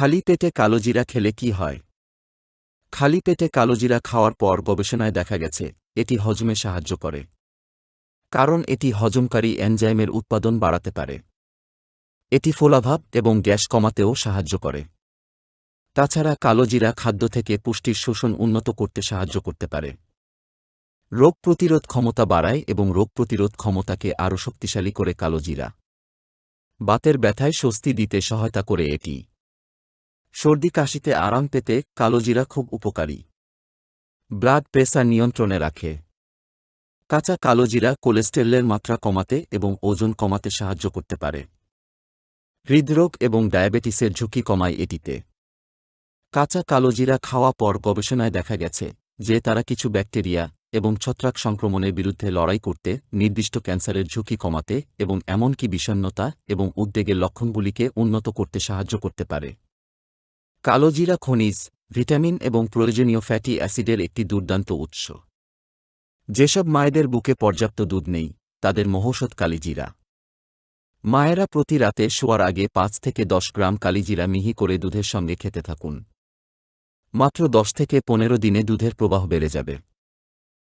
খালি পেটে কালোজিরা খেলে কি হয়? খালি পেটে কালোজিরা খাওয়ার পর গবেষণায় দেখা গেছে, এটি হজমে সাহায্য করে। কারণ এটি হজমকারী এনজাইমের উৎপাদন বাড়াতে পারে। এটি ফোলাভাব এবং গ্যাস কমাতেও সাহায্য করে। তাছাড়া কালোজিরা খাদ্য থেকে পুষ্টির শোষণ উন্নত করতে সাহায্য করতে পারে। রোগ প্রতিরোধ ক্ষমতা বাড়ায় এবং রোগ প্রতিরোধ ক্ষমতাকে আরও শক্তিশালী করে কালোজিরা বাতের ব্যথায় স্বস্তি দিতে সহায়তা করে এটি। সর্দি কাশিতে আরাম পেতে কালোজিরা খুব উপকারী। ব্লাড প্রেসার নিয়ন্ত্রণে রাখে। কাঁচা কালোজিরা কোলেস্টেরলের মাত্রা কমাতে এবং ওজন কমাতে সাহায্য করতে পারে। হৃদরোগ এবং ডায়াবেটিসের ঝুঁকি কমায় এটিতে। কাঁচা কালোজিরা খাওয়া পর গবেষণায় দেখা গেছে যে তারা কিছু ব্যাকটেরিয়া এবং ছত্রাক সংক্রমণের বিরুদ্ধে লড়াই করতে নির্দিষ্ট ক্যান্সারের ঝুঁকি কমাতে এবং এমনকি বিষণ্নতা এবং উদ্বেগের লক্ষণগুলিকে উন্নত করতে সাহায্য করতে পারে। কালোজিরা খনিজ, ভিটামিন এবং প্রয়োজনীয় ফ্যাটি অ্যাসিডের একটি দুর্দান্ত উৎস। যেসব মায়েদের বুকে পর্যাপ্ত দুধ নেই, তাদের মহৌষধ কালিজিরা। মায়েরা প্রতি রাতে শোয়ার আগে পাঁচ থেকে দশ গ্রাম কালিজিরা মিহি করে দুধের সঙ্গে খেতে থাকুন। মাত্র দশ থেকে পনেরো দিনে দুধের প্রবাহ বেড়ে যাবে।